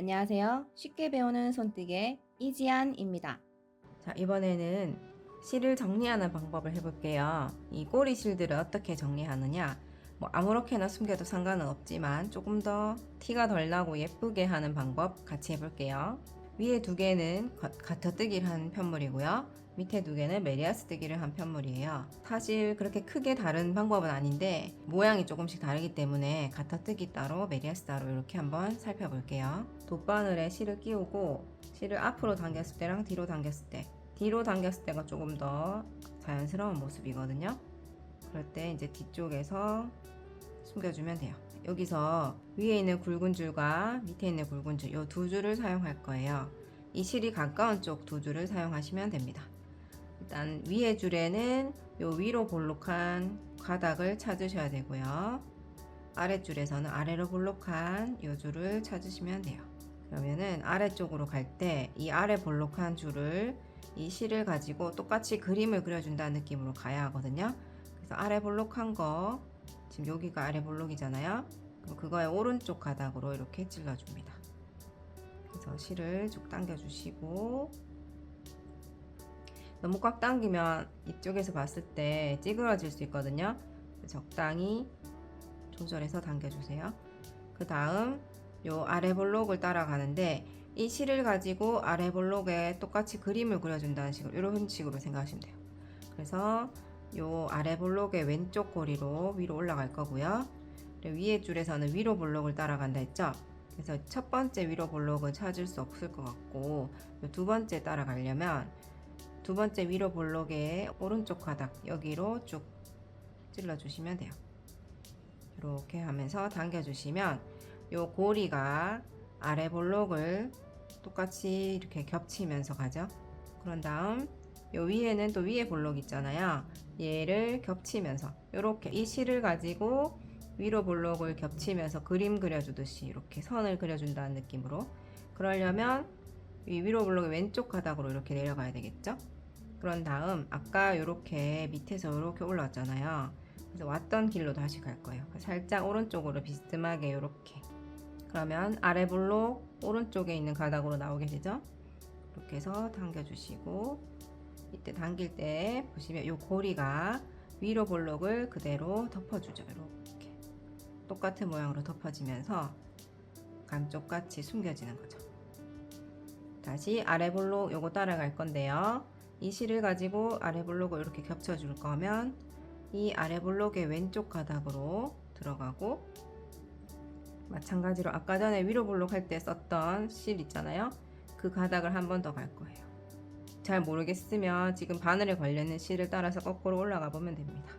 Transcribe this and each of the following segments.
안녕하세요. 쉽게 배우는 손뜨개 이지안입니다. 자, 이번에는 실을 정리하는 방법을 해볼게요. 이 꼬리 실들을 어떻게 정리하느냐? 뭐 아무렇게나 숨겨도 상관은 없지만 조금 더 티가 덜 나고 예쁘게 하는 방법 같이 해볼게요. 위에 두 개는 가- 가터뜨기를 한 편물이고요. 밑에 두 개는 메리아 스 뜨기를 한 편물이에요. 사실 그렇게 크게 다른 방법은 아닌데 모양이 조금씩 다르기 때문에 가터뜨기 따로 메리아스 따로 이렇게 한번 살펴볼게요. 돗바늘에 실을 끼우고 실을 앞으로 당겼을 때랑 뒤로 당겼을 때 뒤로 당겼을 때가 조금 더 자연스러운 모습이거든요. 그럴 때 이제 뒤쪽에서 숨겨주면 돼요. 여기서 위에 있는 굵은 줄과 밑에 있는 굵은 줄, 이 두 줄을 사용할 거예요. 이 실이 가까운 쪽 두 줄을 사용하시면 됩니다. 일단 위에 줄에는 요 위로 볼록한 가닥을 찾으셔야 되고요. 아랫줄에서는 아래로 볼록한 요 줄을 찾으시면 돼요. 그러면은 아래쪽으로 갈 때 이 아래 볼록한 줄을 이 실을 가지고 똑같이 그림을 그려준다는 느낌으로 가야 하거든요. 그래서 아래 볼록한 거 지금 여기가 아래 볼록이잖아요. 그럼 그거의 오른쪽 가닥으로 이렇게 찔러줍니다. 그래서 실을 쭉 당겨주시고 너무 꽉 당기면 이쪽에서 봤을 때 찌그러질 수 있거든요. 적당히 조절해서 당겨주세요. 그 다음 요 아래 볼록을 따라가는데 이 실을 가지고 아래 볼록에 똑같이 그림을 그려준다는 식으로 이런 식으로 생각하시면 돼요. 그래서 요 아래 볼록의 왼쪽 고리로 위로 올라갈 거고요. 위에 줄에서는 위로 볼록을 따라간다 했죠. 그래서 첫 번째 위로 볼록은 찾을 수 없을 것 같고 요두 번째 따라가려면 두 번째 위로 볼록의 오른쪽 가닥 여기로 쭉 찔러 주시면 돼요. 이렇게 하면서 당겨 주시면 요 고리가 아래 볼록을 똑같이 이렇게 겹치면서 가죠. 그런 다음 요 위에는 또 위에 볼록 있잖아요. 얘를 겹치면서 이렇게 이 실을 가지고 위로 볼록을 겹치면서 그림 그려주듯이 이렇게 선을 그려준다는 느낌으로 그러려면 이 위로 볼록의 왼쪽 가닥으로 이렇게 내려가야 되겠죠? 그런 다음 아까 이렇게 밑에서 이렇게 올라왔잖아요. 그래서 왔던 길로 다시 갈 거예요. 살짝 오른쪽으로 비스듬하게 이렇게 그러면 아래 볼록 오른쪽에 있는 가닥으로 나오게 되죠. 이렇게 해서 당겨주시고 이때 당길 때 보시면 이 고리가 위로 볼록을 그대로 덮어주죠. 이렇게 똑같은 모양으로 덮어지면서 감쪽같이 숨겨지는 거죠. 다시 아래 볼록 요거 따라갈 건데요. 이 실을 가지고 아래 볼록을 이렇게 겹쳐 줄 거면 이 아래 볼록의 왼쪽 가닥으로 들어가고 마찬가지로 아까 전에 위로 볼록 할 때 썼던 실 있잖아요. 그 가닥을 한 번 더 갈 거예요. 잘 모르겠으면 지금 바늘에 걸려있는 실을 따라서 거꾸로 올라가 보면 됩니다.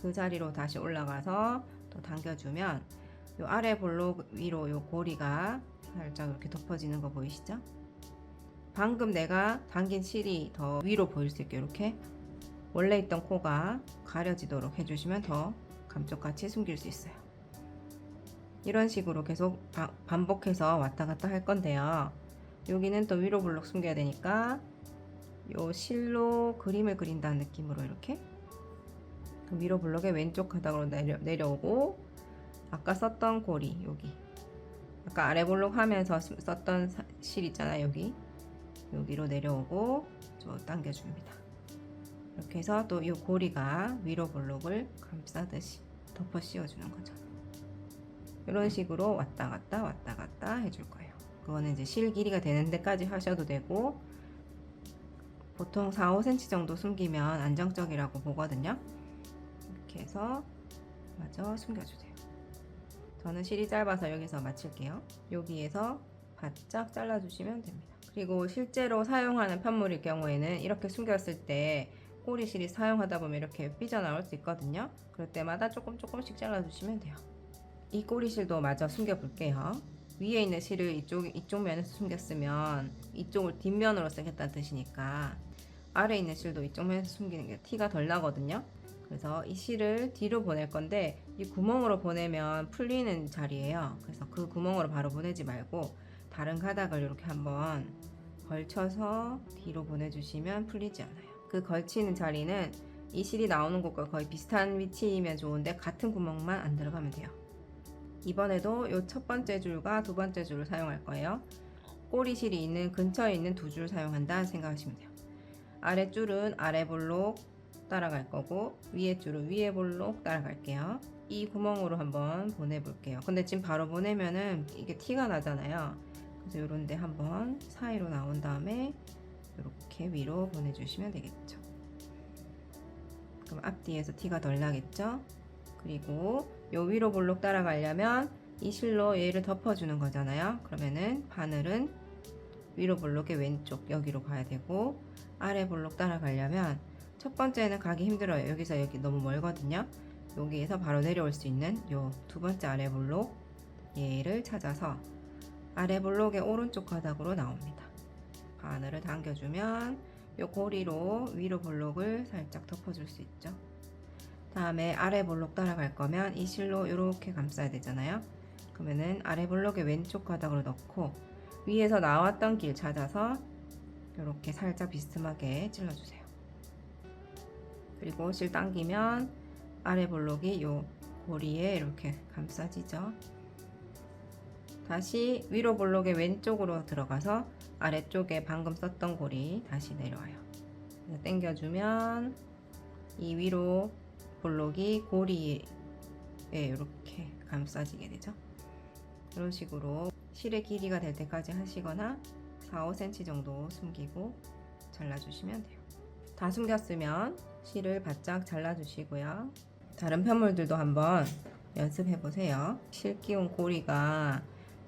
그 자리로 다시 올라가서 또 당겨주면 요 아래 볼록 위로 요 고리가 살짝 이렇게 덮어지는 거 보이시죠? 방금 내가 당긴 실이 더 위로 보일 수 있게 이렇게 원래 있던 코가 가려지도록 해주시면 더 감쪽같이 숨길 수 있어요. 이런 식으로 계속 바- 반복해서 왔다 갔다 할 건데요. 여기는 또 위로 볼록 숨겨야 되니까 요 실로 그림을 그린다는 느낌으로 이렇게 그 위로 블록의 왼쪽 가닥으로 내려, 내려오고 아까 썼던 고리 여기 아까 아래 볼록 하면서 쓰- 썼던 사- 실 있잖아요 여기 여기로 내려오고 좀 당겨줍니다 이렇게 해서 또 이 고리가 위로 볼록을 감싸듯이 덮어 씌워주는 거죠 이런 식으로 왔다 갔다 왔다 갔다 해줄 거예요 그거는 이제 실 길이가 되는 데까지 하셔도 되고 보통 4, 5cm 정도 숨기면 안정적이라고 보거든요. 이렇게 해서 마저 숨겨주세요. 저는 실이 짧아서 여기서 마칠게요. 여기에서 바짝 잘라주시면 됩니다. 그리고 실제로 사용하는 편물일 경우에는 이렇게 숨겼을 때 꼬리실이 사용하다 보면 이렇게 삐져나올 수 있거든요. 그럴 때마다 조금 조금씩 잘라주시면 돼요. 이 꼬리실도 마저 숨겨볼게요. 위에 있는 실을 이쪽, 이쪽 면에서 숨겼으면 이쪽을 뒷면으로 쓰겠다는 뜻이니까 아래 있는 실도 이쪽 면에서 숨기는 게 티가 덜 나거든요. 그래서 이 실을 뒤로 보낼 건데 이 구멍으로 보내면 풀리는 자리예요. 그래서 그 구멍으로 바로 보내지 말고 다른 가닥을 이렇게 한번 걸쳐서 뒤로 보내주시면 풀리지 않아요. 그 걸치는 자리는 이 실이 나오는 곳과 거의 비슷한 위치이면 좋은데 같은 구멍만 안 들어가면 돼요. 이번에도 이 첫 번째 줄과 두 번째 줄을 사용할 거예요. 꼬리 실이 있는 근처에 있는 두 줄 사용한다 생각하시면 돼요. 아래 줄은 아래 볼록 따라갈 거고 위에 줄은 위에 볼록 따라갈게요. 이 구멍으로 한번 보내볼게요. 근데 지금 바로 보내면은 이게 티가 나잖아요. 그래서 이런 데 한번 사이로 나온 다음에 이렇게 위로 보내주시면 되겠죠. 그럼 앞뒤에서 티가 덜 나겠죠? 그리고 요 위로 볼록 따라가려면 이 실로 얘를 덮어주는 거잖아요. 그러면은 바늘은 위로 볼록의 왼쪽 여기로 가야 되고 아래 볼록 따라가려면 첫 번째는 가기 힘들어요. 여기서 여기 너무 멀거든요. 여기에서 바로 내려올 수 있는 요 두 번째 아래 볼록 얘를 찾아서 아래 볼록의 오른쪽 가닥으로 나옵니다. 바늘을 당겨주면 요 고리로 위로 볼록을 살짝 덮어줄 수 있죠. 다음에 아래 볼록 따라갈 거면 이 실로 이렇게 감싸야 되잖아요. 그러면은 아래 볼록의 왼쪽 가닥으로 넣고 위에서 나왔던 길 찾아서 이렇게 살짝 비스듬하게 찔러주세요. 그리고 실 당기면 아래 볼록이 요 고리에 이렇게 감싸지죠. 다시 위로 볼록의 왼쪽으로 들어가서 아래쪽에 방금 썼던 고리 다시 내려와요. 당겨주면 이 위로 볼록이 고리에 이렇게 감싸지게 되죠. 이런 식으로 실의 길이가 될 때까지 하시거나 4, 5cm 정도 숨기고 잘라주시면 돼요. 다 숨겼으면 실을 바짝 잘라주시고요. 다른 편물들도 한번 연습해 보세요. 실 끼운 고리가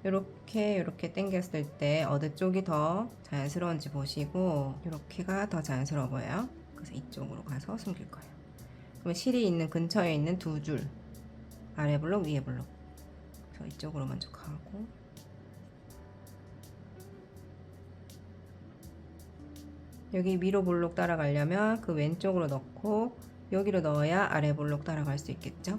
이렇게 이렇게 당겼을 때 어느 쪽이 더 자연스러운지 보시고 이렇게가 더 자연스러워 보여요. 그래서 이쪽으로 가서 숨길 거예요. 그러면 실이 있는 근처에 있는 두 줄 아래 블록 위에 블록 그래서 이쪽으로 먼저 가고 여기 위로 볼록 따라가려면 그 왼쪽으로 넣고 여기로 넣어야 아래 볼록 따라갈 수 있겠죠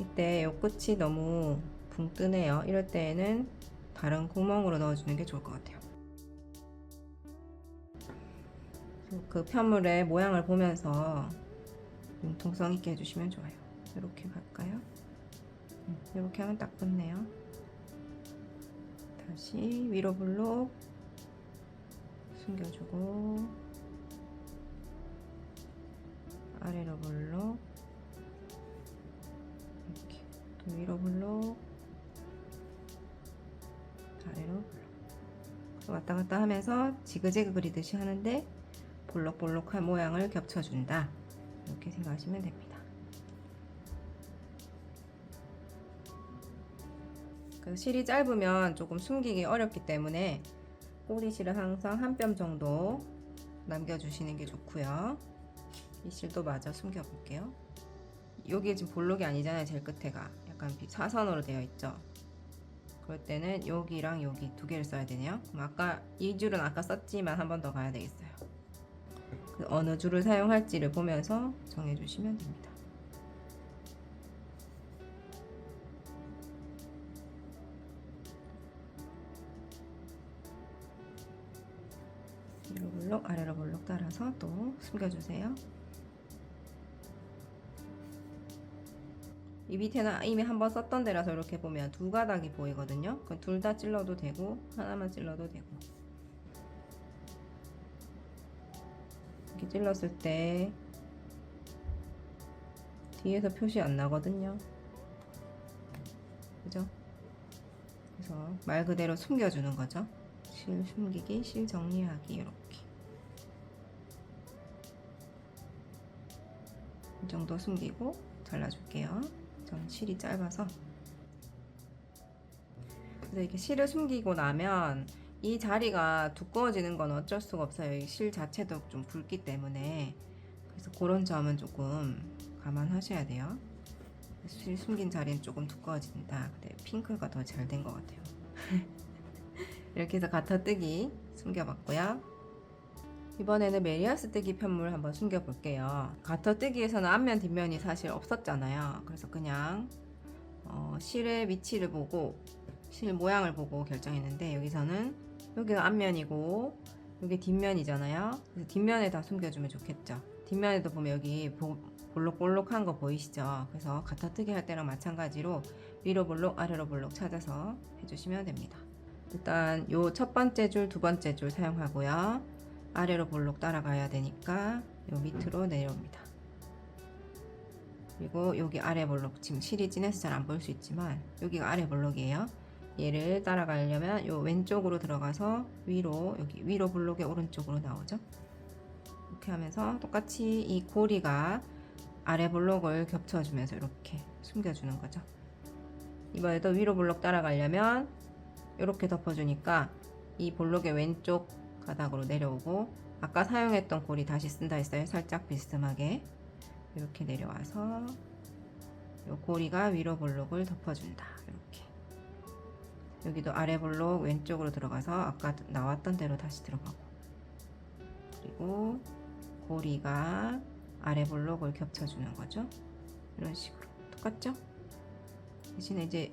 이때 요 끝이 너무 붕 뜨네요 이럴 때에는 다른 구멍으로 넣어주는 게 좋을 것 같아요 그 편물의 모양을 보면서 융통성 있게 해주시면 좋아요. 이렇게 갈까요? 음, 이렇게 하면 딱 붙네요. 다시 위로 블록 숨겨주고 아래로 블록 위로 블록 아래로 블록 왔다 갔다 하면서 지그재그 그리듯이 하는데 볼록볼록한 모양을 겹쳐준다. 이렇게 생각하시면 됩니다. 그 실이 짧으면 조금 숨기기 어렵기 때문에 꼬리실을 항상 한 뼘 정도 남겨주시는 게 좋고요. 이 실도 마저 숨겨볼게요. 여기 지금 볼록이 아니잖아요. 제일 끝에가 약간 비- 사선으로 되어 있죠. 그럴 때는 여기랑 여기 두 개를 써야 되네요. 그럼 아까 이 줄은 아까 썼지만 한 번 더 가야 되겠어요. 그 어느 줄을 사용할지를 보면서 정해주시면 됩니다. 위로 볼록 아래로 볼록 따라서 또 숨겨주세요. 이 밑에는 이미 한번 썼던 데라서 이렇게 보면 두 가닥이 보이거든요. 둘 다 찔러도 되고 하나만 찔러도 되고 이렇게 찔렀을 때 뒤에서 표시 안 나거든요. 그죠? 그래서 말 그대로 숨겨주는 거죠. 실 숨기기, 실 정리하기 이렇게. 이 정도 숨기고 잘라줄게요. 전 실이 짧아서. 그래서 이렇게 실을 숨기고 나면 이 자리가 두꺼워지는 건 어쩔 수가 없어요. 이 실 자체도 좀 굵기 때문에. 그래서 그런 점은 조금 감안하셔야 돼요. 실 숨긴 자리는 조금 두꺼워진다. 근데 핑크가 더 잘 된 것 같아요. 이렇게 해서 가타뜨기 숨겨봤고요. 이번에는 메리아스 뜨기 편물 한번 숨겨볼게요. 가타뜨기에서는 앞면 뒷면이 사실 없었잖아요. 그래서 그냥 어, 실의 위치를 보고 실 모양을 보고 결정했는데 여기서는 여기가 앞면이고 여기 뒷면이잖아요. 그래서 뒷면에 다 숨겨주면 좋겠죠. 뒷면에도 보면 여기 보, 볼록볼록한 거 보이시죠? 그래서 갖다뜨기 할 때랑 마찬가지로 위로 볼록 아래로 볼록 찾아서 해주시면 됩니다. 일단 요 첫 번째 줄, 두 번째 줄 사용하고요. 아래로 볼록 따라가야 되니까 요 밑으로 내려옵니다. 그리고 여기 아래 볼록 지금 진해서 잘 안 보일 수 있지만 여기가 아래 볼록이에요. 얘를 따라가려면 요 왼쪽으로 들어가서 위로 여기 위로 볼록의 오른쪽으로 나오죠. 이렇게 하면서 똑같이 이 고리가 아래 볼록을 겹쳐주면서 이렇게 숨겨주는 거죠. 이번에도 위로 볼록 따라가려면 이렇게 덮어주니까 이 볼록의 왼쪽 가닥으로 내려오고 아까 사용했던 고리 다시 쓴다 했어요. 살짝 비스듬하게 이렇게 내려와서 이 고리가 위로 볼록을 덮어준다. 이렇게 여기도 아래 볼록 왼쪽으로 들어가서 아까 나왔던 대로 다시 들어가고 그리고 고리가 아래 볼록을 겹쳐주는 거죠. 이런 식으로 똑같죠? 대신에 이제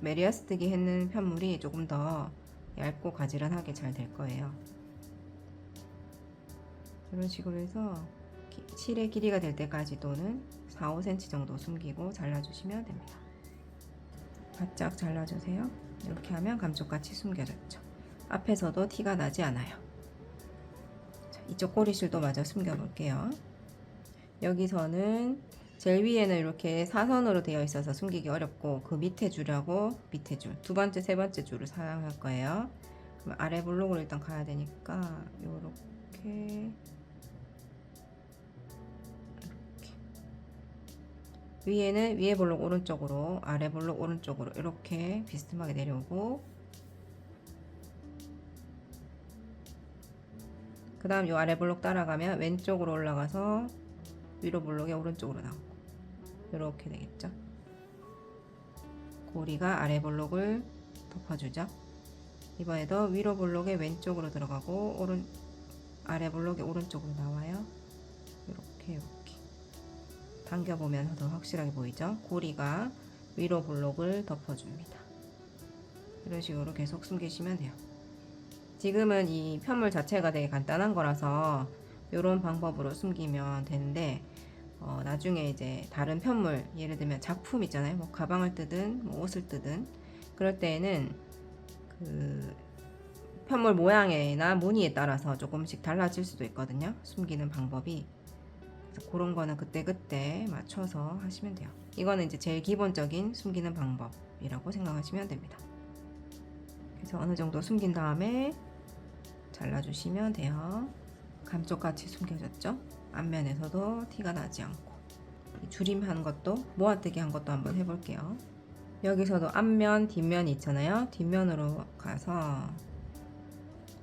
메리아스뜨기 했는 편물이 조금 더 얇고 가지런하게 잘 될 거예요. 이런 식으로 해서 기- 실의 길이가 될 때까지 또는 4, 5cm 정도 숨기고 잘라주시면 됩니다. 바짝 잘라주세요. 이렇게 하면 감쪽같이 숨겨졌죠. 앞에서도 티가 나지 않아요. 자, 이쪽 꼬리실도 마저 숨겨볼게요. 여기서는 제일 위에는 이렇게 사선으로 되어 있어서 숨기기 어렵고 그 밑에 줄하고 밑에 줄, 두 번째, 세 번째 줄을 사용할 거예요. 그럼 아래 볼록으로 일단 가야 되니까 요렇게 위에는 위에 볼록 오른쪽으로 아래 볼록 오른쪽으로 이렇게 비스듬하게 내려오고 그 다음 요 아래 볼록 따라가면 왼쪽으로 올라가서 위로 볼록의 오른쪽으로 나오고 이렇게 되겠죠 고리가 아래 볼록을 덮어주죠 이번에도 위로 볼록의 왼쪽으로 들어가고 오른 아래 볼록의 오른쪽으로 나와요 이렇게 이렇게 당겨 보면 더 확실하게 보이죠? 고리가 위로 볼록을 덮어줍니다. 이런 식으로 계속 숨기시면 돼요. 지금은 이 편물 자체가 되게 간단한 거라서 이런 방법으로 숨기면 되는데 어, 나중에 이제 다른 편물 예를 들면 작품 있잖아요. 뭐 가방을 뜨든 뭐 옷을 뜨든 그럴 때에는 그 편물 모양이나 무늬에 따라서 조금씩 달라질 수도 있거든요. 숨기는 방법이 그래서 그런 거는 그때그때 맞춰서 하시면 돼요. 이거는 이제 제일 기본적인 숨기는 방법이라고 생각하시면 됩니다. 그래서 어느 정도 숨긴 다음에 잘라주시면 돼요. 감쪽같이 숨겨졌죠? 앞면에서도 티가 나지 않고 이 줄임한 것도 모아뜨기 한 것도 한번 해볼게요. 여기서도 앞면, 뒷면이 있잖아요. 뒷면으로 가서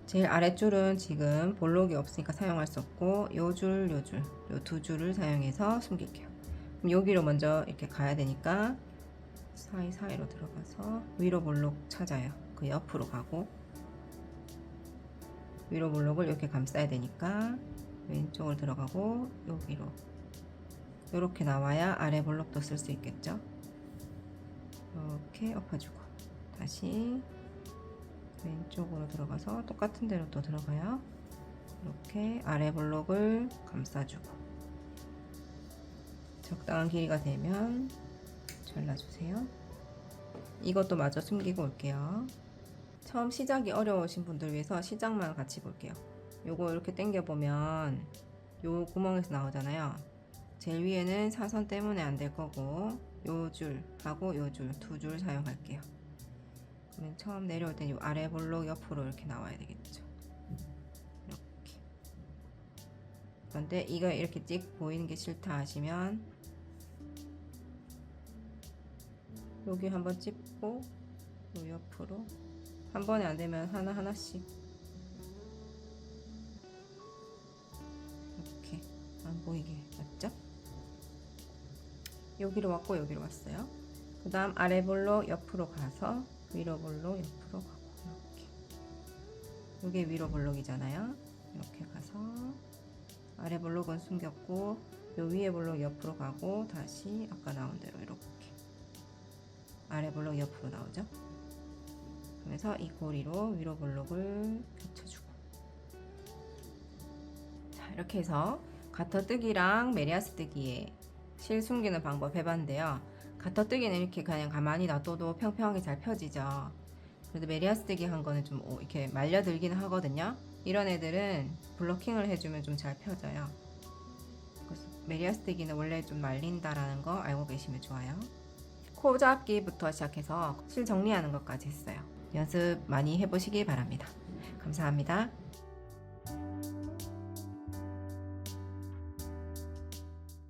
제일 아랫줄은 지금 볼록이 없으니까 사용할 수 없고 요 줄, 요 줄, 요 두 줄을 사용해서 숨길게요. 그럼 여기로 먼저 이렇게 가야 되니까 사이사이로 들어가서 위로 볼록 찾아요. 그 옆으로 가고 위로 볼록을 이렇게 감싸야 되니까 왼쪽으로 들어가고 여기로 이렇게 나와야 아래 볼록도 쓸 수 있겠죠. 이렇게 엎어주고 다시 왼쪽으로 들어가서 똑같은 대로 또 들어가요. 이렇게 아래 볼록을 감싸주고 적당한 길이가 되면 잘라주세요. 이것도 마저 숨기고 올게요. 처음 시작이 어려우신 분들 위해서 시작만 같이 볼게요. 요거 이렇게 당겨 보면 요 구멍에서 나오잖아요. 제일 위에는 사선 때문에 안 될 거고 요 줄하고 요 줄 두 줄 사용할게요. 그러면 처음 내려올 땐이 아래 볼록 옆으로 이렇게 나와야 되겠죠. 이렇게. 그런데 이거 이렇게 찍 보이는 게 싫다 하시면 여기 한번 찍고 요 옆으로 한 번에 안 되면 하나 하나씩 안 보이게 맞죠? 여기로 왔고 여기로 왔어요. 그 다음 아래 볼록 옆으로 가서 위로 볼록 옆으로 가고 이렇게. 이게 위로 볼록이잖아요. 이렇게 가서 아래 볼록은 숨겼고 요 위에 볼록 옆으로 가고 다시 아까 나온 대로 이렇게. 아래 볼록 옆으로 나오죠? 그래서 이 고리로 위로 볼록을 겹쳐주고. 자 이렇게 해서 가터뜨기랑 메리아스 뜨기에 실 숨기는 방법 해봤는데요. 가터뜨기는 이렇게 그냥 가만히 놔둬도 평평하게 잘 펴지죠. 그래도 메리아스 뜨기 한 거는 좀 오- 이렇게 말려들기는 하거든요. 이런 애들은 블로킹을 해주면 좀 잘 펴져요. 그래서 메리아스 뜨기는 원래 좀 말린다라는 거 알고 계시면 좋아요. 코 잡기부터 시작해서 실 정리하는 것까지 했어요. 연습 많이 해보시기 바랍니다. 감사합니다.